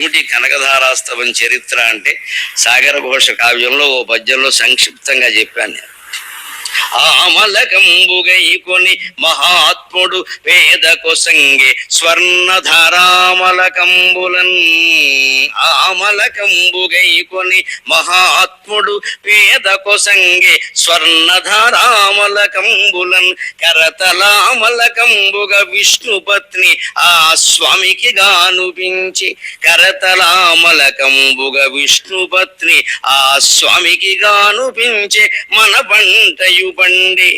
ఏమిటి కనకధారాస్తవం చరిత్ర అంటే సాగర ఘోష కావ్యంలో ఓ పద్యంలో సంక్షిప్తంగా చెప్పాను నేను. ఆమలకంబుగైకొని మహాత్ముడు పేద కొసంగే స్వర్ణధారామలకంబులన్. ఆమలకంబుగైకొని మహాత్ముడు పేద కొసంగే స్వర్ణధారామలకంబులన్. కరతలామలకంబుగ విష్ణుపత్ని ఆ స్వామికి గానుపించి కరతలామలకంబుగ విష్ణుపత్ని ఆ స్వామికి గానుపించే మన పంటయు పండే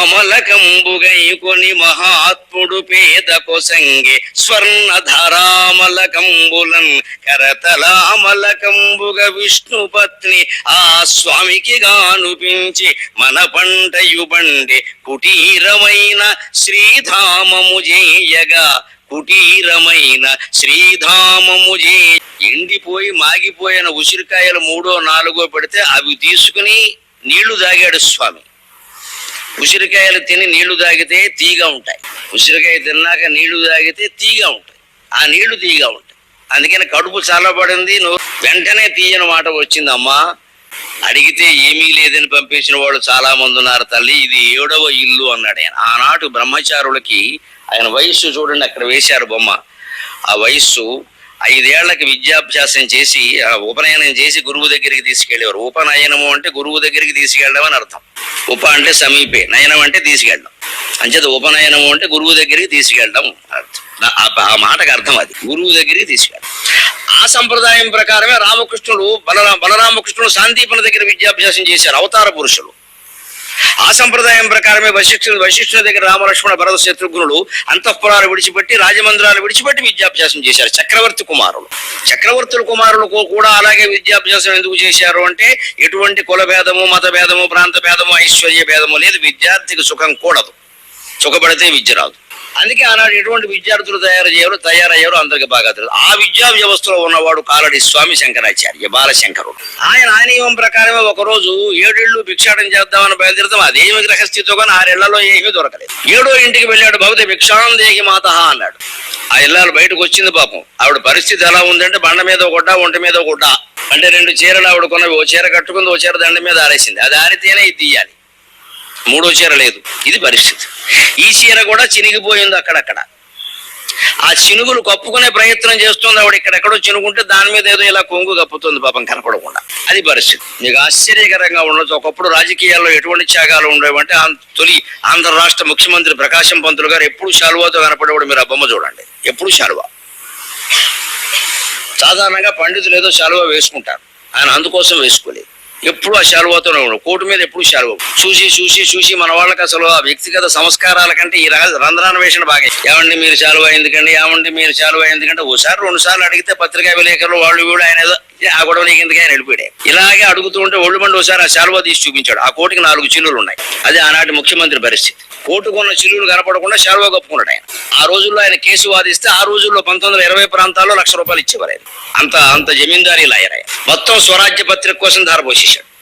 ఆమలకంబుగైకొని మహాత్ముడు పేద కొసంగే స్వర్ణధరామలకంబులన్ కరతలామలకంబుగ విష్ణుపత్ని ఆ స్వామికి గానుపించి మన పంటయుబండి కుటీరమైన శ్రీధామము చేయగా కుటీరమైన శ్రీధామము జే ఎండిపోయి మాగిపోయిన ఉసిరికాయలు మూడో నాలుగో పెడితే అవి తీసుకుని నీళ్ళు తాగాడు స్వామి. ఉసిరికాయలు తిని నీళ్ళు తాగితే తీగ ఉంటాయి. ఉసిరికాయ తిన్నాక నీళ్ళు తాగితే తీగ ఉంటాయి. ఆ నీళ్ళు తీగ ఉంటాయి. అందుకని కడుపు చల్లబడింది నువ్వు వెంటనే తీయని మాట వచ్చిందమ్మా. అడిగితే ఏమీ లేదని పంపించిన వాళ్ళు చాలా మంది ఉన్నారు తల్లి. ఇది ఏడవ ఇల్లు అన్నాడు ఆయన. ఆనాటి బ్రహ్మచారులకి ఆయన వయస్సు చూడండి అక్కడ వేశారు బొమ్మ. ఆ వయస్సు ఐదేళ్ళకి విద్యాభ్యాసం చేసి ఉపనయనం చేసి గురువు దగ్గరికి తీసుకెళ్ళేవారు ఉపనయనము అంటే గురువు దగ్గరికి తీసుకెళ్ళడం అని అర్థం. ఉప అంటే సమీపే నయనం అంటే తీసుకెళ్ళడం. అంచేత ఉపనయనము అంటే గురువు దగ్గరికి తీసుకెళ్ళడం అర్థం. ఆ- ఆ మాటకు అర్థం అది. గురువు దగ్గరికి తీసుకెళ్ళడం. ఆ సంప్రదాయం ప్రకారమే రామకృష్ణుడు బలరా బలరామకృష్ణుడు శాంతిపన దగ్గర విద్యాభ్యాసం చేశారు. అవతార పురుషులు. ఆ సంప్రదాయం ప్రకారమే వశిష్ఠుడు వశిష్ఠుని దగ్గర రామలక్ష్మణ భరత శత్రుఘ్నుడు అంతఃపురాలు విడిచిపెట్టి రాజమందిరాలు విడిచిపెట్టి విద్యాభ్యాసం చేశారు చక్రవర్తి కుమారులు. చక్రవర్తుల కుమారులు కూడా అలాగే విద్యాభ్యాసం ఎందుకు చేశారు అంటే ఎటువంటి కుల భేదము మత భేదము ప్రాంత భేదము ఐశ్వర్య భేదము లేదు. విద్యార్థికి సుఖం కూడదు. సుఖపడితే విద్య రాదు. అందుకే ఆనాడు ఎటువంటి విద్యార్థులు తయారు చేయరు తయారయ్యారు అందరికి బాగా తెలుసు. ఆ విద్యా వ్యవస్థలో ఉన్నవాడు కాలడి స్వామి శంకరాచార్య బాలశంకరుడు. ఆయన ఆనియమం ప్రకారమే ఒకరోజు ఏడేళ్ళు భిక్షాటం చేద్దామని బయలుదేరదాం అదేమి గ్రహస్థితితో కానీ ఆరేళ్ళలో ఏమీ దొరకలేదు. ఏడో ఇంటికి వెళ్ళాడు భవతి భిక్షాణం దేహి మాత అన్నాడు. ఆ ఇల్లాలు బయటకు వచ్చింది పాపం. ఆవిడ పరిస్థితి ఎలా ఉందంటే బండ మీద ఒకట ఒంట ఒంటి మీద ఒకట. అంటే రెండు చీరలు ఆవిడ కొన్నవి ఓ చీర కట్టుకుంది ఓ చీర దండ మీద ఆరేసింది. అది ఆరితేనే ఇది తీయాలి. మూడో చీర లేదు. ఇది పరిస్థితి. ఈ చీర కూడా చినిగిపోయింది అక్కడక్కడ. ఆ చినుగులు కప్పుకునే ప్రయత్నం చేస్తుంది ఆవిడ. ఇక్కడెక్కడో చినుకుంటే దాని మీద ఏదో ఇలా కొంగు కప్పుతుంది పాపం కనపడకుండా. అది పరిస్థితి. మీకు ఆశ్చర్యకరంగా ఉండొచ్చు. ఒకప్పుడు రాజకీయాల్లో ఎటువంటి త్యాగాలు ఉండేవంటే తొలి ఆంధ్ర రాష్ట్ర ముఖ్యమంత్రి ప్రకాశం పంతులు గారు ఎప్పుడు శాలువాతో కనపడేవాడు మీరు ఆ బొమ్మ చూడండి. ఎప్పుడు శాలువా? సాధారణంగా పండితులు ఏదో శాలువా వేసుకుంటారు. ఆయన అందుకోసం వేసుకోలేదు. ఎప్పుడు ఆ శాలువాతోనే ఉండవు కోటు మీద ఎప్పుడు శాలువ చూసి చూసి చూసి మన వాళ్ళకి అసలు ఆ వ్యక్తిగత సంస్కారాల కంటే ఈ రంధ్రాన్వేషణ బాగా ఏమండి మీరు శాలువ ఎందుకండి ఏమండి మీరు శాలువ ఎందుకంటే ఓసారి రెండు సార్లు అడిగితే పత్రికా విలేకరులు వాళ్ళు కూడా ఆయన ఏదో ఆ గొడవ నీకు ఎందుకు ఆయన వెళ్ళిపోయాడు. ఇలాగే అడుగుతూ ఉంటే ఒళ్ళు బండి ఒకసారి ఆ శాలువా తీసి చూపించాడు. ఆ కోటికి నాలుగు చిల్లులు ఉన్నాయి. అది ఆనాటి ముఖ్యమంత్రి పరిస్థితి. కోటుకున్న చిల్లులు కనపడకుండా షర్వా కప్పుకున్నాడు ఆయన. ఆ రోజుల్లో ఆయన కేసు వాదిస్తే ఆ రోజుల్లో పంతొమ్మిది ఇరవై ప్రాంతాల్లో లక్ష రూపాయలు ఇచ్చేవారు ఆయన. అంత అంత జమీందారీలు ఆయన. మొత్తం స్వరాజ్య పత్రిక కోసం ధారపోసేశాడు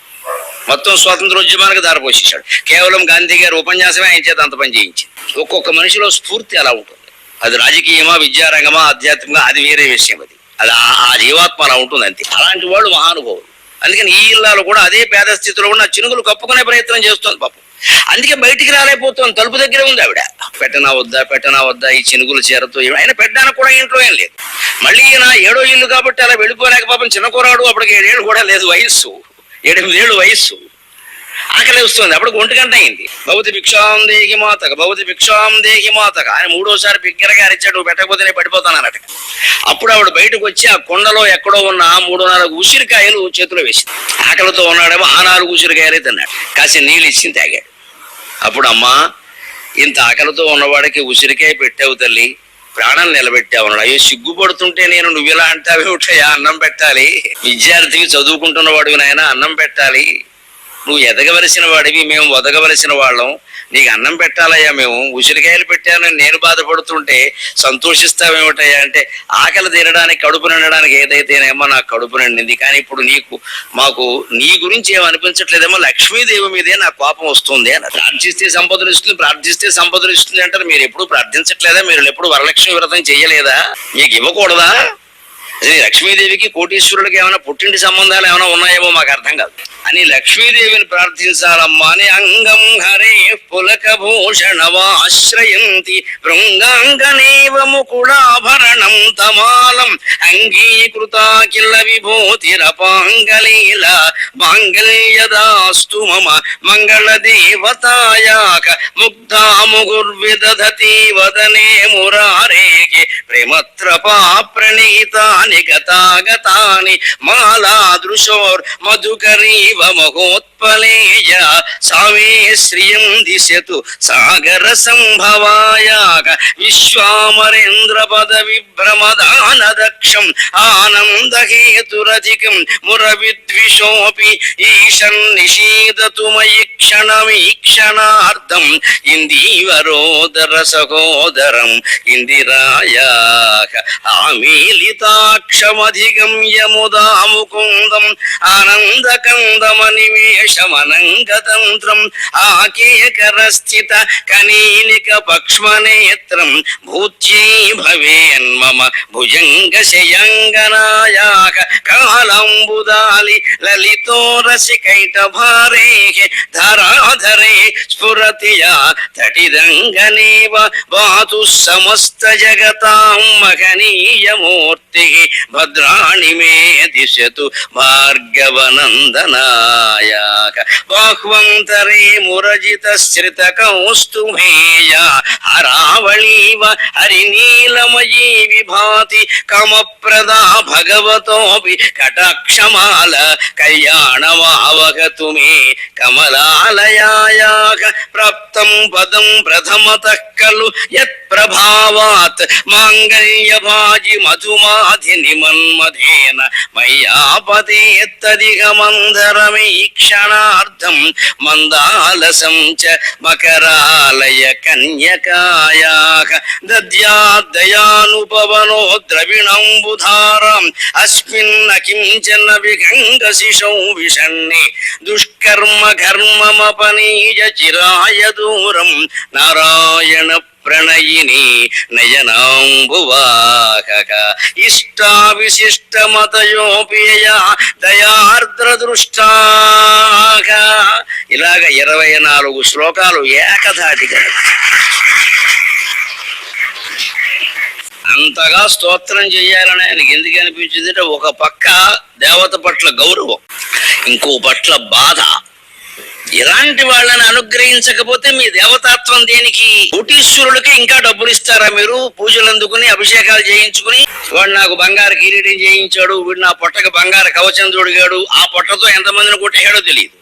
మొత్తం స్వాతంత్రోద్యమానికి దారిపోసేశాడు కేవలం గాంధీ గారి ఉపన్యాసమే ఆయన చేత అంత పని చేయించింది. ఒక్కొక్క మనిషిలో స్ఫూర్తి అలా ఉంటుంది. అది రాజకీయమా విద్యారంగమా ఆధ్యాత్మికమా అది వేరే విషయం అది. అది ఆ- జీవాత్మ అలా ఉంటుంది అంతే. అలాంటి వాళ్ళు మహానుభావులు. అందుకని ఈ ఇల్లాలు కూడా అదే పేద స్థితిలో ఉన్న చినుకులు కప్పుకునే ప్రయత్నం చేస్తుంది పాపం. అందుకే బయటికి రాలేకపోతాం తలుపు దగ్గరే ఉంది ఆవిడ. పెట్టనా వద్దా పెట్టనా వద్దా ఈ చినుగులు చేరతో ఆయన పెట్టడానికి కూడా ఇంట్లో ఏం లేదు. మళ్ళీ ఈయన ఏడో ఇల్లు కాబట్టి అలా వెళ్ళిపోలేక పాపం చిన్న కూరాడు అప్పటికి ఏడేళ్ళు కూడా లేదు వయస్సు. ఏడెనిమిదేళ్ళు వయస్సు. ఆకలి వస్తుంది. అప్పుడు ఒంటి గంట అయింది. భౌతి భిక్షాం దేహి మాతక భౌతి భిక్షాం దేహి మాతక. ఆయన మూడోసారి బిగ్గరగా అరిచాడు "నువ్వు పెట్టకపోతే నేను పడిపోతాను అన్నట్టు అప్పుడు ఆవిడ బయటకు వచ్చి ఆ కొండలో ఎక్కడో ఉన్న మూడు నాలుగు ఉసిరికాయలు చేతిలో వేసింది. ఆకలితో ఉన్నాడేమో ఆ నాలుగు ఉసిరికాయలే తిన్నాడు. కాసి నీళ్ళు ఇచ్చింది తాగాడు. అప్పుడు అమ్మా ఇంత ఆకలితో ఉన్నవాడికి ఉసిరికాయ పెట్టావు తల్లి ప్రాణం నిలబెట్టావు అన్నాడు. అయ్యో సిగ్గుపడుతుంటే నేను నువ్వు ఇలా అంటావేమిటయ్యా అన్నం పెట్టాలి. విద్యార్థివి చదువుకుంటున్న వాడివి నాయన అన్నం పెట్టాలి. నువ్వు ఎదగవలసిన వాడివి మేము వదగవలసిన వాళ్ళం. నీకు అన్నం పెట్టాలయ్యా మేము. ఉసిరికాయలు పెట్టానని నేను బాధపడుతుంటే సంతోషిస్తావేమిటయ్యా అంటే ఆకలి తీరడానికి కడుపు నిండడానికి ఏదైతేనేమో నాకు కడుపు నిండింది. కానీ ఇప్పుడు నీకు మాకు నీ గురించి ఏమనిపించట్లేదేమో అనిపించట్లేదేమో లక్ష్మీదేవి మీదే నాకు కోపం వస్తుంది అని. ప్రార్థిస్తే సంపదలు ఇస్తుంది ప్రార్థిస్తే సంపదలు ఇస్తుంది అంటారు. మీరు ఎప్పుడు ప్రార్థించట్లేదా? మీరు ఎప్పుడు వరలక్ష్మి వ్రతం చేయలేదా? మీకు ఇవ్వకూడదా? లక్ష్మీదేవికి కోటీశ్వరుడికి ఏమైనా పుట్టింటి సంబంధాలు ఏమైనా ఉన్నాయేమో మాకు అర్థం కాదు. అని లక్ష్మీదేవిని ప్రార్థించాలమ్మా అని అంగం హరే పులక భూషణవాశ్రయంతి భృంగాంగనేవ ముకుళాభరణం తమాలం అంగీకృత విభూతిరపాంగలీల మాంగళ్యదాస్తు మమ మంగళ దేవతాయాక ముగ్ధా ముగుర్విదధతి వదనే మురారేకి ప్రేమత్రపా ప్రణీతాని గతాగతాని మాలాదృశోర్ మధుకరీవ మహోత్పలేయ సామే శ్రియం దిశతు సాగర సంభవాయాగ. విశ్వామరేంద్ర పద విభ్రమదాన దక్షం ఆనందహేతురధికం మురవిద్విషోపి. ఈశన్ నిషీదతు మయి క్షణమీక్షణార్థం ఇందీవరోదర సహోదరం ఇందిరాయాక ఆమీలితాక్షమధిగమ్య ముదా ముకుందం ఆనందకందమనిమేషమనంగతంత్రం ఆకేకరస్థిత కనీనిక పక్ష్మనేత్రం భూత్యై భవేన్మమ భుజంగ శయంగనాయాక కాలంబుదాలి లలితో రసికైట భారే ధరాధరే స్ఫురతియా తటిదంగనేవ వాతు సమస్త జగతాం మహనీయమూర్తి. భద్రాణి మే దిశతు భార్గవనందనా బాహ్వంతరే మురజిత శ్రిత కౌస్తుమేయ హరావళీవ హరినీలమయీ విభాతి కమప్రదా భగవతోపి కటాక్షమాల కళ్యాణమావగతు మే కమలాలయాయాక ప్రాప్తం పదం ప్రథమతః ఖలు యత్ ప్రభావాత్ మాంగళ్యభాజి మధుమాధి నిమన్మధేన మయ్యాపతేత్తదిగమంధరమీక్షణార్థం మందాలసం చ మకరాలయ కన్యకాయా దద్యాదయానుపవనో ద్రవిణంబుధారం అస్మిన్న కించన విగంగశిశౌ విషణ్ణి దుష్కర్మ కర్మమపనీయ చిరాయ దూరం నారాయణ ప్రణయిని నయనాంబువాహక. ఇష్టావిశిష్టమతయోపేయ దయార్ద్ర దృష్టాక ఇలాగ ఇరవై నాలుగు శ్లోకాలు ఏకధాటిగా. అంతగా స్తోత్రం చేయాలని ఆయనకి ఎందుకు అనిపించింది అంటే ఒక పక్క దేవత పట్ల గౌరవం ఇంకో పట్ల బాధ. ఇలాంటి వాళ్ళని అనుగ్రహించకపోతే మీ దేవతాత్వం దేనికి? కోటీశ్వరులకి ఇంకా డబ్బులు ఇస్తారా మీరు? పూజలు అందుకుని అభిషేకాలు చేయించుకుని? వాడు నాకు బంగారు కిరీటం చేయించాడు వీడు నా పొట్టకు బంగారు కవచం తొడిగాడు ఆ పొట్టతో ఎంతమందిని కొట్టేశాడో తెలియదు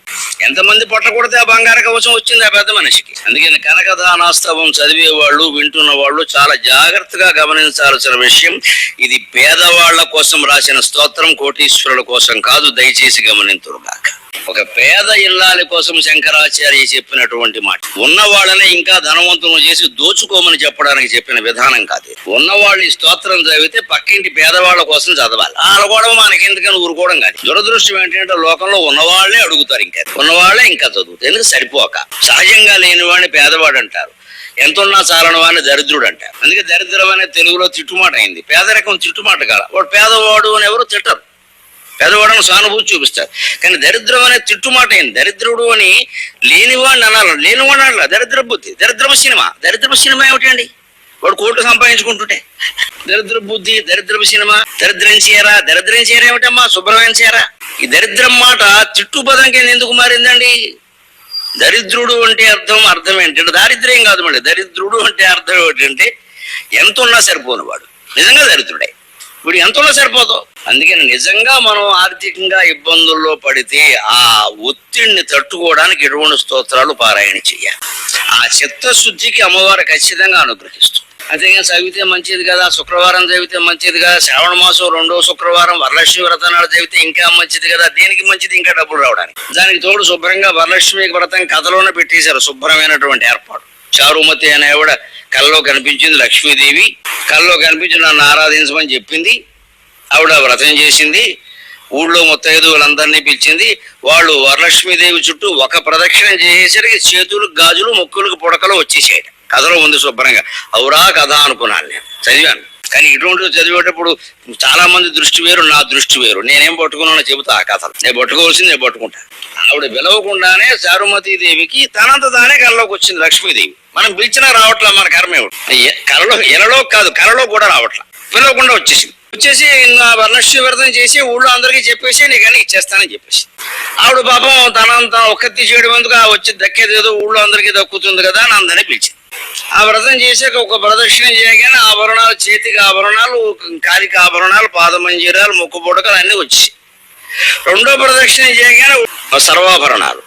ఎంతమంది పొట్ట ఆ బంగారు కవచం వచ్చింది ఆ పెద్ద మనిషికి. అందుకని కనకదానాస్తవం చదివే వాళ్ళు వింటున్న వాళ్ళు చాలా జాగ్రత్తగా గమనించాల్సిన విషయం ఇది పేదవాళ్ళ కోసం రాసిన స్తోత్రం కోటీశ్వరుల కోసం కాదు దయచేసి గమనింతురుగాక ఒక పేద ఇల్లాలి కోసం శంకరాచార్య చెప్పినటువంటి మాట. ఉన్న వాళ్ళని ఇంకా ధనవంతులు చేసి దోచుకోమని చెప్పడానికి చెప్పిన విధానం కాదు ఉన్నవాళ్ళు ఈ స్తోత్రం చదివితే పక్కింటి పేదవాళ్ళ కోసం చదవాలి. వాళ్ళ కూడా మనకి ఎందుకని ఊరుకోవడం కాదు. దురదృష్టం ఏంటంటే లోకంలో ఉన్నవాళ్ళే అడుగుతారు ఇంకా ఉన్నవాళ్ళే ఇంకా చదువుతారు ఎందుకు సరిపోక. సహజంగా లేనివాడిని పేదవాడు అంటారు ఎంత ఉన్నా చాలని వాడిని దరిద్రుడు అంటారు అందుకే దరిద్రం అనే తెలుగులో తిట్టుమాట అయింది. పేదరికం తిట్టుమాట కాల వాడు పేదవాడు అని ఎవరు తిట్టరు. పేదవాడని సానుభూతి చూపిస్తారు. కానీ దరిద్రం అనే తిట్టుమాట అయింది. దరిద్రుడు అని లేనివాడిని అనాలి. లేనివాడు అనాలి. దరిద్ర బుద్ధి. దరిద్రపు సినిమా. దరిద్రపు సినిమా ఏమిటండి? వాడు కోట్లు సంపాదించుకుంటుంటే. దరిద్ర బుద్ధి దరిద్రపు సినిమా దరిద్రం చేయరా దరిద్రం చేయరా ఏమిటమ్మా? శుభ్రమైన చేయరా ఈ దరిద్రం మాట తిట్టు కింద ఎందుకు మారిందండి? దరిద్రుడు అంటే అర్థం అర్థం ఏంటంటే దారిద్ర్యం కాదు మళ్ళీ. దరిద్రుడు అంటే అర్థం ఏంటంటే ఎంత ఉన్నా సరిపోను వాడు. నిజంగా దరిద్రుడే. ఇప్పుడు ఎంత ఉన్నా సరిపోదు. అందుకని నిజంగా మనం ఆర్థికంగా ఇబ్బందుల్లో పడితే ఆ ఒత్తిడిని తట్టుకోవడానికి ఎటువంటి స్తోత్రాలు పారాయణ చేయాలి ఆ చిత్తశుద్ధికి అమ్మవారు ఖచ్చితంగా అనుగ్రహిస్తుంది అంతేగాని చదివితే మంచిది కదా శుక్రవారం చదివితే మంచిది కదా శ్రావణ మాసం రెండో శుక్రవారం వరలక్ష్మి వ్రతం నాడు చదివితే ఇంకా మంచిది కదా దేనికి మంచిది ఇంకా డబ్బులు రావడానికి? దానికి తోడు శుభ్రంగా వరలక్ష్మి వ్రతం కథలోనే పెట్టేశారు శుభ్రమైనటువంటి ఏర్పాటు. చారుమతి అనే ఆవిడ కళ్ళలో కనిపించింది లక్ష్మీదేవి. కళ్ళలో కనిపించి నన్ను ఆరాధించమని చెప్పింది. ఆవిడ వ్రతం చేసింది. ఊళ్ళో ముత్తైదువులందరినీ పిలిచింది. వాళ్ళు వరలక్ష్మీదేవి చుట్టూ ఒక ప్రదక్షిణ చేసేసరికి చేతులు గాజులు ముక్కులకు పుడకలు వచ్చేసాయి కథలో ఉంది శుభ్రంగా. అవురా కథ అనుకున్నాను నేను. చదివాను. కానీ ఇటువంటి చదివేటప్పుడు చాలా మంది దృష్టి వేరు నా దృష్టి వేరు. నేనేం పట్టుకున్నానో చెబుతా ఆ కథలు. నేను పట్టుకోవాల్సింది నేను పట్టుకుంటా ఆవిడ పిలవకుండానే దేవికి తనంత తానే కళ్ళలోకి వచ్చింది లక్ష్మీదేవి. మనం పిలిచినా రావట్లా మన కర్మ కళలో కలలో ఎలలో కాదు కలలో కూడా రావట్లా. పిలవకుండా వచ్చేసింది. వచ్చేసి నా వర్ణశ్రీ చేసి ఊళ్ళో అందరికీ చెప్పేసి నీకు అన్ని ఇచ్చేస్తానని చెప్పేసి. ఆవిడ పాపం తనంత ఒక్కత్తి చేయడం ఎందుకు? ఆ వచ్చి దక్కేది ఏదో ఊళ్ళో అందరికీ దక్కుతుంది కదా అని అందరినీ పిలిచింది. ఆ వ్రతం చేశాక ఒక ప్రదక్షిణ చేయగానే ఆభరణాలు చేతికి ఆభరణాలు కాలికి ఆభరణాలు పాదమంజీరాలు ముక్కు పుడకలు అన్నీ వచ్చాయి. రెండో ప్రదక్షిణ చేయగానే సర్వాభరణాలు.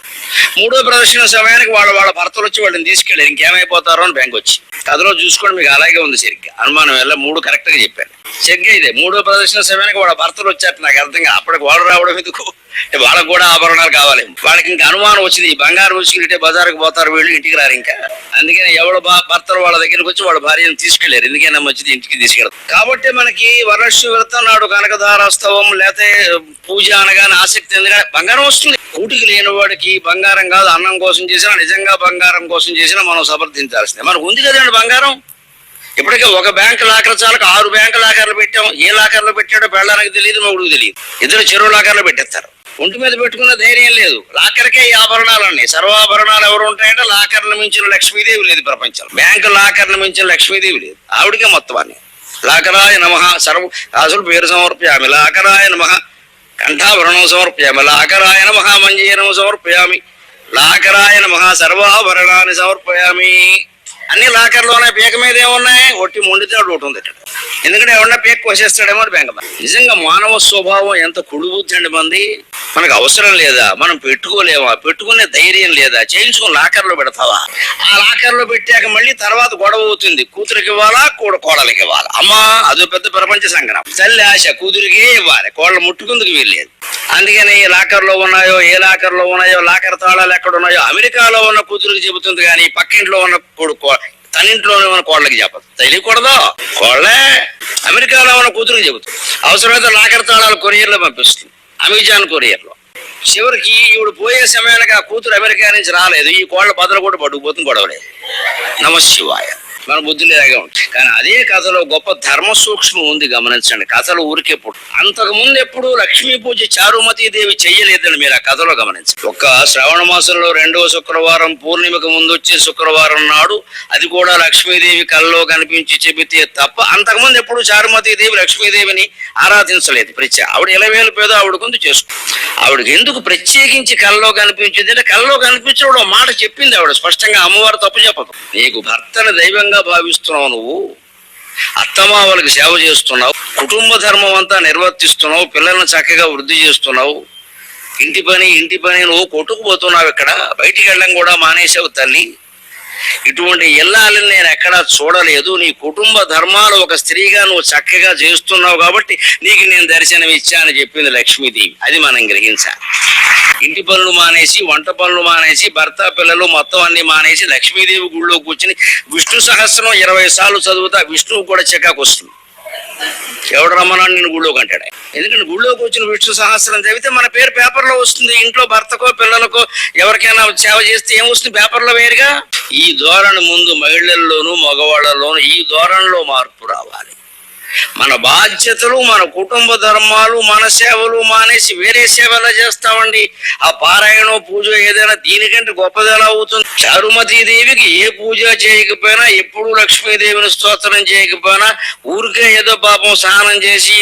మూడో ప్రదర్శన సమయానికి వాళ్ళ వాళ్ళ భర్తలు వచ్చి వాళ్ళని తీసుకెళ్ళారు. ఇంకేమైపోతారో అని బ్యాంక్ వచ్చి. కథలో చూసుకోండి మీకు అలాగే ఉంది సరిగ్గా. అనుమానం వల్ల మూడు కరెక్ట్గా చెప్పాను సరిగ్గా ఇదే. మూడో ప్రదర్శన సమయానికి వాళ్ళ భర్తలు వచ్చారు నాకు అర్థం కాదు. అప్పటికి వాళ్ళు రావడం ఎందుకు? వాళ్ళకు కూడా ఆభరణాలు కావాలి. వాళ్ళకి ఇంకా అనుమానం వచ్చింది. ఈ బంగారం వచ్చి బజార్కి పోతారు వీళ్ళు ఇంటికి రారు ఇంకా. అందుకని ఎవడు బా- భర్తలు వాళ్ళ దగ్గరికి వచ్చి వాళ్ళ భార్యను తీసుకెళ్ళారు. ఎందుకైనా మంచిది ఇంటికి తీసుకెళ్ళారు కాబట్టి మనకి వరలక్ష్మి వ్రతం నాడు కనకదారోత్సవం లేకపోతే పూజ అనగానే ఆసక్తి ఎందుకంటే బంగారం వస్తుంది. కూటికి లేని వాడికి బంగారం కాదు. అన్నం కోసం చేసినా నిజంగా బంగారం కోసం చేసినా మనం సమర్థించాల్సిందే. మనకు ఉంది కదండి బంగారం? ఇప్పటికే ఒక బ్యాంక్ లాకర్ చాలకు ఆరు బ్యాంక్ లాకర్లు పెట్టాం. ఏ లాకర్లో పెట్టాడో పెళ్ళడానికి తెలియదు మొగుడికి తెలియదు. ఇద్దరు చెరువు లాకర్లో పెట్టేస్తారు. ఒంటి మీద పెట్టుకున్న ధైర్యం లేదు. లాకర్కే ఈ ఆభరణాలన్నీ సర్వాభరణాలు ఎవరు ఉంటాయంటే లాకర్ను మించిన లక్ష్మీదేవి లేదు ప్రపంచంలో. బ్యాంకు లాకర్ను మించిన లక్ష్మీదేవి లేదు. ఆవిడకే మొత్తం లాకరాయ నమ సర్వ అసలు పేరు సమర్పయామి. లాకరాయ నమ కంఠాభరణం సమర్పయామి. లాకరాయ నమ మంజీరం సమర్పయామి. లాకరాయ నమ సర్వాభరణాన్ని సమర్పయామి. అన్ని లాకర్లోనే పీక మీద ఏమున్నాయి? ఒట్టి మొండితేడు ఒకటి ఉంది ఇక్కడ. ఎందుకంటే ఎవరన్నా పీక కోసేస్తాడేమో అని బెంగ నిజంగా మానవ స్వభావం ఎంత కుడుబుద్ధి అండి మంది? మనకు అవసరం లేదా? మనం పెట్టుకోలేమా? పెట్టుకునే ధైర్యం లేదా? చేయించుకుని లాకర్లో పెడతావా? ఆ లాకర్లో పెట్టాక మళ్ళీ తర్వాత గొడవ అవుతుంది. కూతురికి ఇవ్వాలా? కూడ కోడలికి ఇవ్వాలా? అమ్మా అదో పెద్ద ప్రపంచ సంగ్రహం తల్లి ఆశ కూతురికే ఇవ్వాలి. కోళ్ళ ముట్టుకుందుకు వీల్లేదు. అందుకని ఏ లాకర్లో ఉన్నాయో ఏ లాకర్లో ఉన్నాయో లాకర్ తాళాలు ఎక్కడ ఉన్నాయో అమెరికాలో ఉన్న కూతురికి చెబుతుంది కానీ పక్కింట్లో ఉన్న కొడుకు తన ఇంట్లోనే ఉన్న కోళ్ళకి చెప్పదు తెలియకూడదు కోళ్ళే అమెరికాలో ఉన్న కూతురికి చెబుతుంది. అవసరమైతే లాకర్ తాళాలు కొరియర్లో పంపిస్తుంది. అమెజాన్ కొరియర్లో. చివరికి ఈవిడ పోయే సమయానికి ఆ కూతురు అమెరికా నుంచి రాలేదు. ఈ కోళ్ళ బదులు కూడా పట్టుకుపోతుంది గొడవలేదు. నమశివాయ. మన బుద్ధులు ఇలాగే ఉంటాయి కానీ అదే కథలో గొప్ప ధర్మ సూక్ష్మం ఉంది గమనించండి. కథలు ఊరికే పుట్టు అంతకు ముందు ఎప్పుడు లక్ష్మీ పూజ చారుమతి దేవి చెయ్యలేదని మీరు ఆ కథలో గమనించండి. ఒక్క శ్రావణ మాసంలో రెండవ శుక్రవారం పూర్ణిమకు ముందు వచ్చే శుక్రవారం నాడు అది కూడా లక్ష్మీదేవి కల్లో కనిపించి చెబితే తప్ప అంతకుముందు ఎప్పుడు చారుమతి దేవి లక్ష్మీదేవిని ఆరాధించలేదు. ప్రత్యేక ఆవిడ ఎలవేలు పేదో ఆవిడ కొంత చేసుకో ఆవిడకి ఎందుకు ప్రత్యేకించి కళ్ళలో కనిపించింది? అంటే కళ్ళలో కనిపించడం మాట చెప్పింది ఆవిడ. స్పష్టంగా అమ్మవారు తప్పు చెప్పదు. నీకు భర్తను దైవంగా భావిస్తున్నావు నువ్వు? అత్తమా వాళ్ళకి సేవ చేస్తున్నావు. కుటుంబ ధర్మం అంతా నిర్వర్తిస్తున్నావు. పిల్లల్ని చక్కగా వృద్ధి చేస్తున్నావు. ఇంటి పని ఇంటి పని నువ్వు కొట్టుకుపోతున్నావు ఇక్కడ. బయటికి వెళ్ళడం కూడా మానేసావు తల్లి. ఇటువంటి ఇల్లాలని నేను ఎక్కడా చూడలేదు. నీ కుటుంబ ధర్మాలు ఒక స్త్రీగా నువ్వు చక్కగా చేస్తున్నావు కాబట్టి నీకు నేను దర్శనం ఇచ్చానని చెప్పింది లక్ష్మీదేవి. అది మనం గ్రహించాలి. ఇంటి పనులు మానేసి వంట పనులు మానేసి భర్త పిల్లలు మొత్తం అన్ని మానేసి లక్ష్మీదేవి గుళ్ళో కూర్చుని విష్ణు సహస్రం ఇరవై సార్లు చదువుతా విష్ణువు కూడా చికాకు వస్తుంది. ఎవడు రమ్మన్నాడు నేను గుళ్ళోకి అంటాడు. ఎందుకంటే గుళ్ళోకి వచ్చిన విష్ణు సహస్రం చదివితే మన పేరు పేపర్లో వస్తుంది. ఇంట్లో భర్తకో పిల్లలకో ఎవరికైనా సేవ చేస్తే ఏం వస్తుంది పేపర్లో వేరుగా? ఈ ధోరణి ముందు మహిళల్లోనూ మగవాళ్ళలోనూ ఈ ధోరణిలో మార్పు రావాలి. మన బాధ్యతలు మన కుటుంబ ధర్మాలు మన సేవలు మానేసి వేరే సేవలు చేస్తామండి. ఆ పారాయణం పూజ ఏదైనా దీనికంటే గొప్పది ఎలా అవుతుంది? చారుమతీదేవికి ఏ పూజ చేయకపోయినా ఎప్పుడు లక్ష్మీదేవిని స్తోత్రం చేయకపోయినా ఊరికే ఏదో పాపం స్నానం చేసి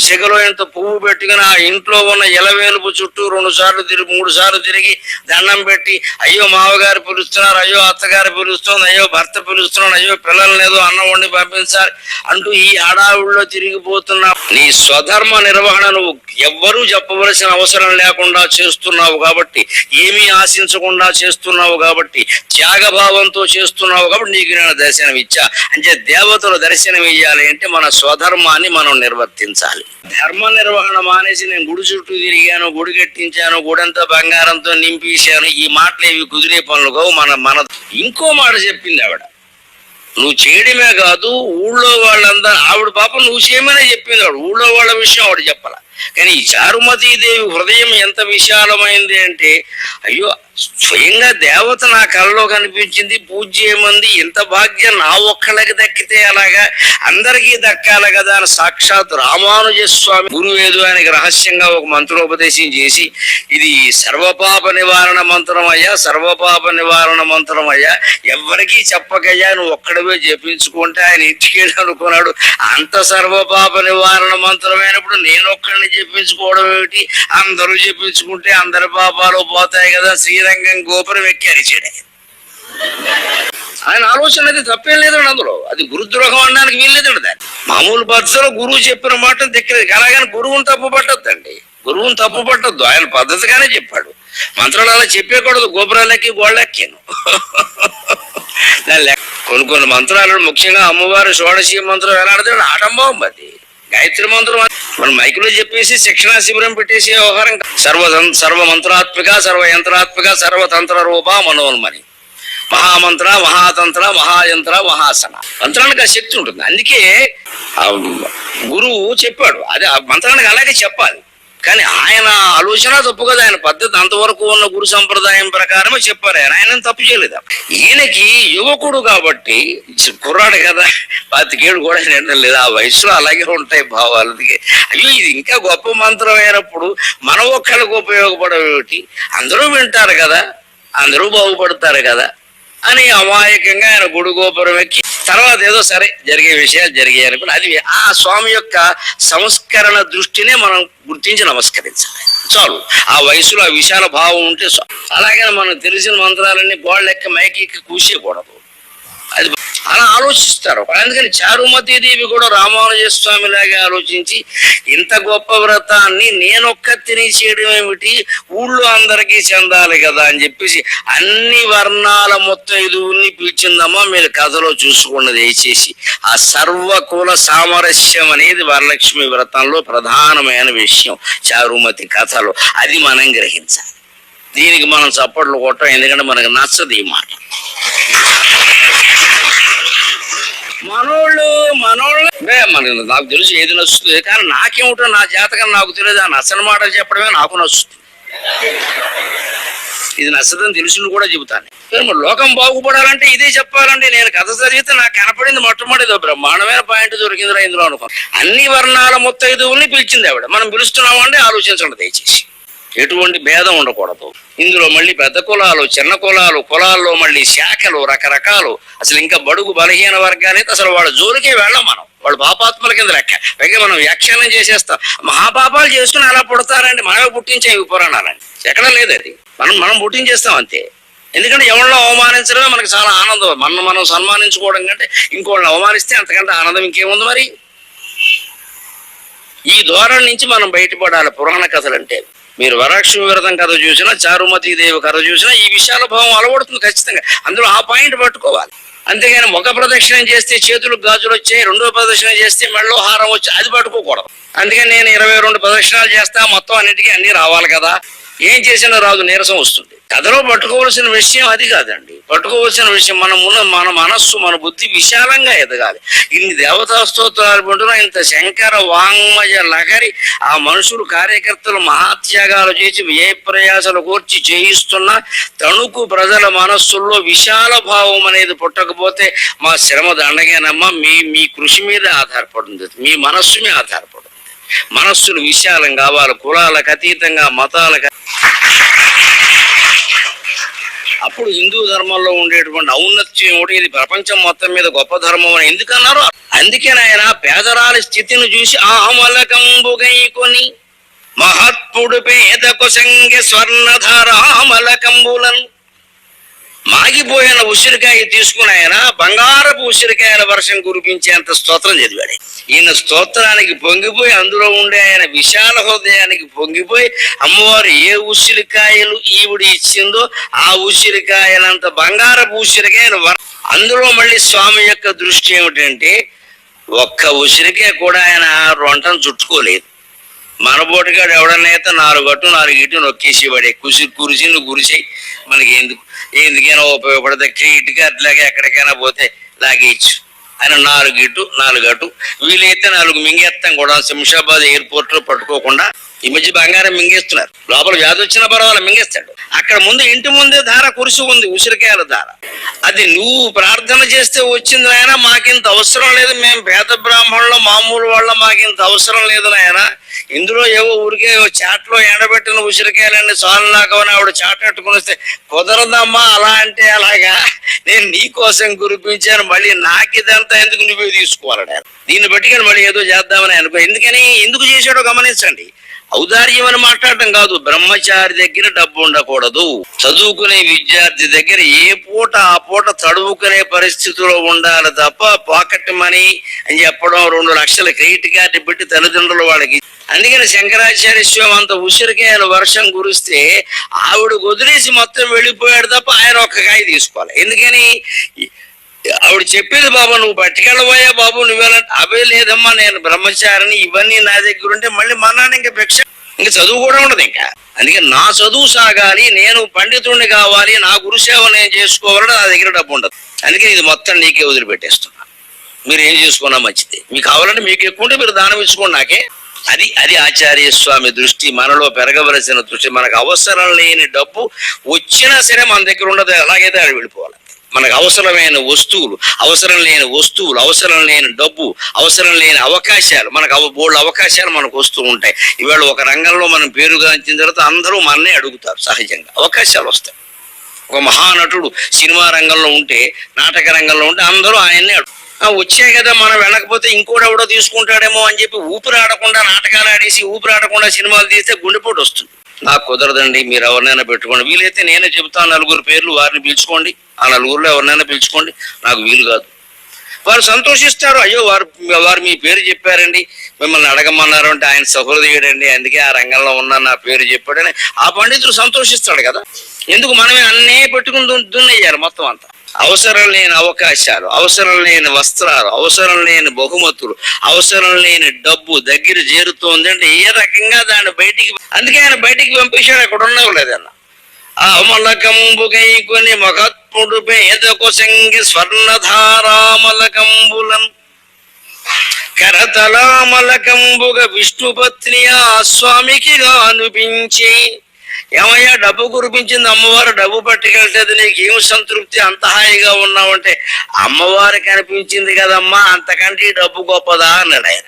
సిగలో ఎంత పువ్వు పెట్టుకుని ఆ ఇంట్లో ఉన్న ఎలవేలుపు చుట్టూ రెండు సార్లు తిరిగి మూడు సార్లు తిరిగి దండం పెట్టి అయ్యో మామగారు పిలుస్తున్నారు అయ్యో అత్తగారు పిలుస్తుంది అయ్యో భర్త పిలుస్తున్నాడు అయ్యో పిల్లల్ని ఏదో అన్నం వండి పంపించాలి అంటూ ఈ ఆడావుల్లో తిరిగిపోతున్నా నీ స్వధర్మ నిర్వహణ నువ్వు ఎవ్వరూ చెప్పవలసిన అవసరం లేకుండా చేస్తున్నావు కాబట్టి ఏమీ ఆశించకుండా చేస్తున్నావు కాబట్టి త్యాగభావంతో చేస్తున్నావు కాబట్టి నీకు నేను దర్శనం ఇచ్చా అంటే దేవతలు దర్శనం ఇయ్యాలి అంటే మన స్వధర్మాన్ని మనం నిర్వర్తించాలి. ధర్మ నిర్వహణ మానేసి నేను గుడి చుట్టూ తిరిగాను గుడి కట్టించాను గుడంతా బంగారంతో నింపేశాను. ఈ మాటలు ఇవి కుదిరే పనులు కావు మన మన ఇంకో మాట చెప్పింది ఆవిడ. నువ్వు చేయడమే కాదు ఊళ్ళో వాళ్ళందరూ ఆవిడ పాప నువ్వు చేయమనే చెప్పింది ఆవిడ. ఊళ్ళో వాళ్ళ విషయం ఆవిడ చెప్పాల. కానీ ఈ చారుమతీదేవి హృదయం ఎంత విశాలమైంది అంటే అయ్యో స్వయంగా దేవత నా కలలో కనిపించింది పూజ చేయమంది ఇంత భాగ్యం నా ఒక్కళ్ళకి దక్కితే అలాగా అందరికీ దక్కాలి కదా అని సాక్షాత్ రామానుజ స్వామి గురువేదు ఆయనకి రహస్యంగా ఒక మంత్రోపదేశం చేసి ఇది సర్వపాప నివారణ మంత్రం అయ్యా సర్వపాప నివారణ మంత్రం అయ్యా ఎవరికీ చెప్పకయ్యా నువ్వు ఒక్కడవే జపించుకుంటే ఆయన ఇంటికి అనుకున్నాడు. అంత సర్వపాప నివారణ మంత్రమైనప్పుడు నేను ఒక్కడిని జపించుకోవడం ఏమిటి? అందరూ జపించుకుంటే అందరి పాపాలు పోతాయి కదా శ్రీరంగం గోపురం ఎక్కి అరిచాడు ఆయన. ఆయన ఆలోచన అది తప్పేం లేదండి అందులో. అది గురుద్రోహం అనడానికి వీల్లేదండి దాన్ని. మామూలు పద్ధతిలో గురువు చెప్పిన మాట దిక్కలేదు అలాగని గురువుని తప్పు పట్టద్దండి. గురువుని తప్పు పట్టద్దు. ఆయన పద్ధతిగానే చెప్పాడు. మంత్రాలు అలా చెప్పేకూడదు. గోపురాలకి గోళ్ళెక్కాను కొన్ని కొన్ని మంత్రాలు ముఖ్యంగా అమ్మవారు షోడశీ మంత్రం ఎలా ఆడతాడు ఆటంబం అది గాయత్రి మంత్రం అది. మనం మైకులో చెప్పేసి శిక్షణా శిబిరం పెట్టేసి వ్యవహారం సర్వ సర్వ మంత్రాత్మిక సర్వ యంత్రాత్మిక సర్వతంత్ర రూప మనోన్మని. మహామంత్ర మహాతంత్ర మహాయంత్ర మహాసన. మంత్రానికి ఆ శక్తి ఉంటుంది. అందుకే గురువు చెప్పాడు. అదే ఆ మంత్రానికి అలాగే చెప్పాలి. కానీ ఆయన ఆలోచన తప్పు కదా. ఆయన పద్ధతి అంతవరకు ఉన్న గురు సంప్రదాయం ప్రకారమే చెప్పారు ఆయన. ఆయన తప్పు చేయలేదు ఈయనకి యువకుడు కాబట్టి కుర్రాడు కదా. పాతికేడు కూడా నిండలేదు లేదు. ఆ వయసులో అలాగే ఉంటాయి భావాలు అయ్యో ఇది ఇంకా గొప్ప మంత్రం అయినప్పుడు మన ఒక్కళ్ళకు ఉపయోగపడేటి అందరూ వింటారు కదా. అందరూ బాగుపడతారు కదా. అని అమాయకంగా ఆయన గుడి గోపురం ఎక్కి తర్వాత ఏదో సరే జరిగే విషయాలు జరిగాయి అనుకుని అది ఆ స్వామి యొక్క సంస్కరణ దృష్టినే మనం గుర్తించి నమస్కరించాలి. చాలు. ఆ వయసులో ఆ విశాల భావం ఉంటే అలాగే మనం తెలిసిన మంత్రాలన్నీ గోళ్ళెక్క మైకి కూసేయకూడదు అది అలా ఆలోచిస్తారు. అందుకని చారుమతి దేవి కూడా రామానుజ స్వామి లాగా ఆలోచించి ఇంత గొప్ప వ్రతాన్ని నేనొక్క తిని చేయడం ఏమిటి? ఊళ్ళో అందరికీ చెందాలి కదా అని చెప్పేసి అన్ని వర్ణాల మొత్తం ఎదువుని పిలిచిందమ్మా. మీరు కథలో చూసుకోండి దయచేసి ఆ సర్వకుల సామరస్యం అనేది వరలక్ష్మి వ్రతంలో ప్రధానమైన విషయం చారుమతి కథలో. అది మనం గ్రహించాలి. దీనికి మనం చప్పట్లు కొట్టం ఎందుకంటే మనకు నచ్చదు ఈ మాట. మనోళ్ళు మనోళ్ళు. మన మనకి నాకు తెలుసు ఏది నచ్చుతుంది. కానీ నాకేమిటో నా జాతకం నాకు తెలియదు. ఆ నచ్చని మాటలు చెప్పడమే నాకు నచ్చుతుంది. ఇది నచ్చదని తెలుసుని కూడా చెబుతాను. మరి లోకం బాగుపడాలంటే ఇదే చెప్పాలంటే నేను కథ చదివితే నాకు కనపడింది మొట్టమొదటి బ్రహ్మాండమైన పాయింట్ దొరికిందిరా ఇందులో అనుకో అన్ని వర్ణాల ముత్తైదువుల్ని పిలిచింది ఆవిడ. మనం పిలుస్తున్నామండి ఆలోచించండి దయచేసి. ఎటువంటి భేదం ఉండకూడదు. ఇందులో మళ్ళీ పెద్ద కులాలు చిన్న కులాలు కులాల్లో మళ్ళీ శాఖలు రకరకాలు. అసలు ఇంకా బడుగు బలహీన వర్గాలైతే అసలు వాళ్ళ జోలికే వెళ్ళం మనం. వాళ్ళు పాపాత్మల కింద లెక్క. పైగా మనం వ్యాఖ్యానం చేసేస్తాం. మహాపాపాలు చేసుకుని అలా పుడతారండి. మనమే పుట్టించే పురాణాలండి పురాణాలని. ఎక్కడ లేదు అది. మనం మనం పుట్టించేస్తాం అంతే. ఎందుకంటే ఎవరిని అవమానించడమే మనకు చాలా ఆనందం. మనం మనం సన్మానించుకోవడం కంటే ఇంకోళ్ళని అవమానిస్తే అంతకంటే ఆనందం ఇంకేముంది మరి? ఈ ధోరణి నుంచి మనం బయటపడాలి పురాణ కథలు అంటే మీరు వరలక్ష్మి వ్రతం కథ చూసినా చారుమతి దేవి కథ చూసినా ఈ విషయాల భావం అలవడుతుంది ఖచ్చితంగా. అందులో ఆ పాయింట్ పట్టుకోవాలి. అంతేగాని ఒక ప్రదక్షిణ చేస్తే చేతులకు గాజులు వచ్చాయి రెండో ప్రదక్షిణ చేస్తే మెళ్ళో హారం వచ్చి అది పట్టుకోకూడదు. అందుకని నేను ఇరవై రెండు ప్రదక్షిణాలు చేస్తా మొత్తం అన్నిటికీ అన్ని రావాలి కదా. ఏం చేసినా రాదు నీరసం వస్తుంది. కథలో పట్టుకోవాల్సిన విషయం అది కాదండి. పట్టుకోవాల్సిన విషయం మన మన మనస్సు మన బుద్ధి విశాలంగా ఎదగాలి. ఇన్ని దేవతా స్తోత్రాలు పంటున్నా ఇంత శంకర వాంగ్మయ లహరి ఆ మనుషులు కార్యకర్తలు మహాత్యాగాలు చేసి వ్యయ ప్రయాసాలు కూర్చి చేయిస్తున్న తణుకు ప్రజల మనస్సుల్లో విశాల భావం అనేది పుట్టకపోతే మా శ్రమ దండగానమ్మా. మీ మీ కృషి మీద ఆధారపడుతుంది. మీ మనస్సు మీద ఆధారపడుతుంది. మనస్సులు విశాలం కావాలి. కులాలకు అతీతంగా మతాలకు అప్పుడు హిందూ ధర్మంలో ఉండేటువంటి ఔన్నత్యం ఒకటి ఇది ప్రపంచం మొత్తం మీద గొప్ప ధర్మం అని ఎందుకన్నారు? అందుకే ఆయన పేదరాలి స్థితిని చూసి ఆమలకంబుగై కొని పేదకు సంగి స్వర్ణధారామలకంబులను మాగిపోయిన ఉసిరికాయ తీసుకుని ఆయన బంగారపు ఉసిరికాయల వర్షం కురిపించేంత స్తోత్రం చదివాడు. ఈయన స్తోత్రానికి పొంగిపోయి అందులో ఉండే ఆయన విశాల హృదయానికి పొంగిపోయి అమ్మవారు ఏ ఉసిరికాయలు ఈవిడ ఇచ్చిందో ఆ ఉసిరికాయలంత బంగారపు ఉసిరికాయలు అందులో మళ్ళీ స్వామి యొక్క దృష్టి ఏమిటంటే ఒక్క ఉసిరికాయ కూడా ఆయన రొంటను చుట్టుకోలేదు. మనబోటిగాడు ఎవడనైతే నాలుగు గట్టు నాలుగు ఇటు నొక్కేసి వాడే కుసి కురిసి కురిసి మనకి ఎందుకు ఎందుకైనా ఉపయోగపడితే క్రీట్గా అట్లాగే ఎక్కడికైనా పోతే లాగేయచ్చు. ఆయన నాలుగు ఇటు నాలుగు అటు. వీలైతే నాలుగు మింగేస్తాం కూడా. శంషాబాద్ ఎయిర్పోర్ట్లో పట్టుకోకుండా ఈ మధ్య బంగారం మింగేస్తున్నారు. లోపల వ్యాధి వచ్చినా పర్వాలేదు మింగేస్తాడు. అక్కడ ముందు ఇంటి ముందే ధార కురిసి ఉంది ఉసిరికాయల ధార. అది నువ్వు ప్రార్థన చేస్తే వచ్చింది నాయన మాకింత అవసరం లేదు. మేము పేద బ్రాహ్మణులు మామూలు వాళ్ళ మాకింత అవసరం లేదు నాయన. ఇందులో ఏవో ఊరికే చాట్లో ఎండబెట్టిన ఉసిరికాయలన్నీ సాలు నాకవని ఆవిడ చాటట్టుకుని వస్తే కుదరదమ్మా అలా అంటే అలాగా? నేను నీ కోసం కురిపించాను మళ్ళీ నాకు ఇదంతా ఎందుకు నువ్వే తీసుకోవాలి దీన్ని బట్టి కానీ మళ్ళీ ఏదో చేద్దామని అనుకో ఎందుకని? ఎందుకు చేశాడో గమనించండి. ఔదార్యం అని మాట్లాడటం కాదు. బ్రహ్మచారి దగ్గర డబ్బు ఉండకూడదు. చదువుకునే విద్యార్థి దగ్గర ఏ పూట ఆ పూట చదువుకునే పరిస్థితిలో ఉండాలి తప్ప పాకెట్ మనీ అని చెప్పడం రెండు లక్షల క్రెడిట్ కార్డు పెట్టి తల్లిదండ్రులు వాళ్ళకి అందుకని శంకరాచార్య స్వామి అంత ఉసిరికాయల వర్షం కురిస్తే ఆవిడ వదిలేసి మొత్తం వెళ్ళిపోయాడు తప్ప ఆయన ఒక్క కాయ తీసుకోవాలి. ఎందుకని ఆవిడ చెప్పేది బాబు నువ్వు పట్టుకెళ్ళబోయా బాబు నువ్వేలా అవే లేదమ్మా నేను బ్రహ్మచారిని ఇవన్నీ నా దగ్గర ఉంటే మళ్ళీ మా నాన్న ఇంకా భిక్ష ఇంకా చదువు కూడా ఉండదు ఇంకా. అందుకే నా చదువు సాగాలి నేను పండితుడిని కావాలి నా గురుసేవ నేను చేసుకోవాలని నా దగ్గర డబ్బు ఉండదు. అందుకే ఇది మొత్తం నీకే వదిలిపెట్టేస్తున్నా. మీరు ఏం చేసుకున్నా మంచిది. మీకు కావాలంటే మీకు ఎక్కువ ఉంటే మీరు దానం ఇచ్చుకోండి నాకే. అది అది ఆచార్య స్వామి దృష్టి మనలో పెరగవలసిన దృష్టి మనకు అవసరం లేని డబ్బు వచ్చినా సరే మన దగ్గర ఉండదు అలాగైతే అది వెళ్ళిపోవాలి. మనకు అవసరమైన వస్తువులు అవసరం లేని వస్తువులు అవసరం లేని డబ్బు అవసరం లేని అవకాశాలు మనకు అవ బోల్డ్ అవకాశాలు మనకు వస్తూ ఉంటాయి. ఇవాళ ఒక రంగంలో మనం పేరుగాంచిన తర్వాత అందరూ మననే అడుగుతారు సహజంగా. అవకాశాలు వస్తాయి. ఒక మహానటుడు సినిమా రంగంలో ఉంటే నాటక రంగంలో ఉంటే అందరూ ఆయన్నే అడుగు వచ్చాయి కదా మనం వెళ్ళకపోతే ఇంకోటి ఎవడో తీసుకుంటాడేమో అని చెప్పి ఊపిరి ఆడకుండా నాటకాలు ఆడేసి ఊపిరి ఆడకుండా సినిమాలు తీస్తే గుండెపోటు వస్తుంది. నాకు కుదరదండి మీరు ఎవరినైనా పెట్టుకోండి. వీలైతే నేనే చెబుతాను నలుగురు పేర్లు వారిని పిలుచుకోండి. ఆ నలుగురులో ఎవరినైనా పిలుచుకోండి నాకు వీలు కాదు. వారు సంతోషిస్తారు అయ్యో వారు వారు మీ పేరు చెప్పారండి మిమ్మల్ని అడగమన్నారు అంటే ఆయన సహృదయుడండి అందుకే ఆ రంగంలో ఉన్న నా పేరు చెప్పాడని ఆ పండితుడు సంతోషిస్తాడు కదా. ఎందుకు మనమే అన్నే పెట్టుకుని దున్నయ్యారు మొత్తం అంతా? అవసరం లేని అవకాశాలు అవసరం లేని వస్త్రాలు అవసరం లేని బహుమతులు అవసరం లేని డబ్బు దగ్గర చేరుతోంది అంటే ఏ రకంగా దాన్ని బయటికి అందుకే ఆయన బయటికి పంపించాడు అక్కడ ఉండవు లేదన్న ఆ అమలకంబుగై కొని మహత్ముడు పేదకు సంగి స్వర్ణధారామలకంబులం కరతలామలకంబుగ విష్ణుపత్ని ఆ స్వామికి అనిపించి ఏమయ్యా డబ్బు కురిపించింది అమ్మవారు డబ్బు పట్టుకెళ్తేది నీకు ఏమి సంతృప్తి అంత హాయిగా ఉన్నావంటే అమ్మవారు కనిపించింది కదమ్మా అంతకంటే ఈ డబ్బు గొప్పదా అన్నాడు ఆయన.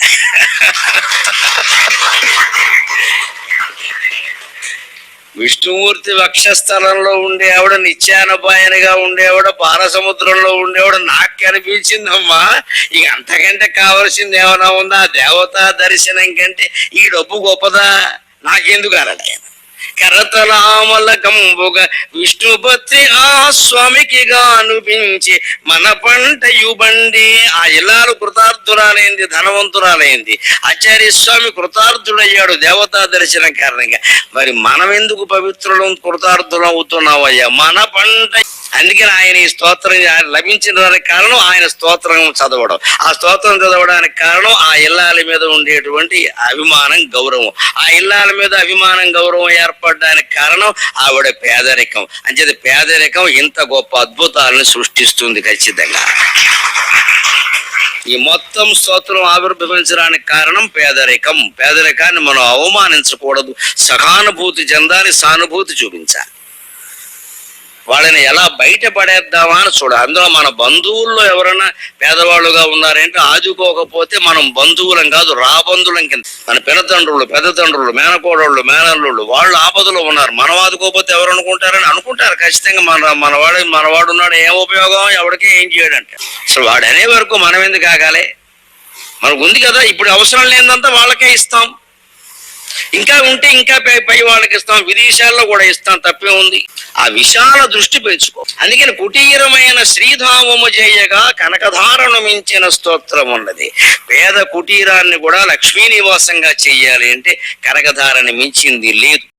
విష్ణుమూర్తి వక్షస్థలంలో ఉండేవాడు నిత్యానపాయనగా ఉండేవాడు పారసముద్రంలో ఉండేవాడు నాకు కనిపించిందమ్మా. ఇక అంతకంటే కావలసింది ఏమైనా ఉందా? దేవతా దర్శనం కంటే ఈ డబ్బు గొప్పదా? నాకెందుకు అన్నాడు ఆయన కంబుగ విష్ణుపత్రి ఆ స్వామికి గానుపించి మన పంట యుబండి ఆ ఇల్లాలు కృతార్థురాలైంది ధనవంతురాలైంది. ఆచార్య స్వామి కృతార్థుడయ్యాడు దేవతా దర్శనం కారణంగా. మరి మనం ఎందుకు పవిత్రులం కృతార్థులం అవుతున్నామయ్యా మన పంట అందుకని ఆయన ఈ స్తోత్రం లభించడానికి లభించిన దానికి కారణం ఆయన స్తోత్రం చదవడం. ఆ స్తోత్రం చదవడానికి కారణం ఆ ఇల్లాల మీద ఉండేటువంటి అభిమానం గౌరవం. ఆ ఇల్లాల మీద అభిమానం గౌరవం ఏర్పడడానికి కారణం ఆవిడ పేదరికం. అంచేది పేదరికం ఇంత గొప్ప అద్భుతాలను సృష్టిస్తుంది ఖచ్చితంగా. ఈ మొత్తం స్తోత్రం ఆవిర్భవించడానికి కారణం పేదరికం. పేదరికాన్ని మనం అవమానించకూడదు. సహానుభూతి చెందాలి సానుభూతి చూపించాలి. వాళ్ళని ఎలా బయటపడేద్దామా అని చూడ. అందులో మన బంధువుల్లో ఎవరైనా పేదవాళ్ళుగా ఉన్నారంటే ఆదుకోకపోతే మనం బంధువులం కాదు రాబంధులం కింద. మన పెనతండ్రులు పెద్ద తండ్రులు మేనకోడళ్ళు మేనల్లుళ్ళు వాళ్ళు ఆపదలో ఉన్నారు. మనం ఆదుకోకపోతే ఎవరు అనుకుంటారని అనుకుంటారు. ఖచ్చితంగా మన మనవాడు మనవాడు ఉన్నాడు. ఏం ఉపయోగం? ఎవరికి ఏం చేయడంటే. అసలు వాడు అనే వరకు మనం ఎందుకు ఆగాలి? మనకు ఉంది కదా ఇప్పుడు అవసరం లేదంతా వాళ్ళకే ఇస్తాం. ఇంకా ఉంటే ఇంకా పై వాళ్ళకి ఇస్తాం విదేశాల్లో కూడా ఇస్తాం తప్పే ఉంది. ఆ విశాల దృష్టి పెంచుకో. అందుకని కుటీరమైన శ్రీధామము చేయగా కనకధారను మించిన స్తోత్రం ఉన్నది. పేద కుటీరాన్ని కూడా లక్ష్మీ నివాసంగా చెయ్యాలి అంటే కనకధారని మించింది లేదు.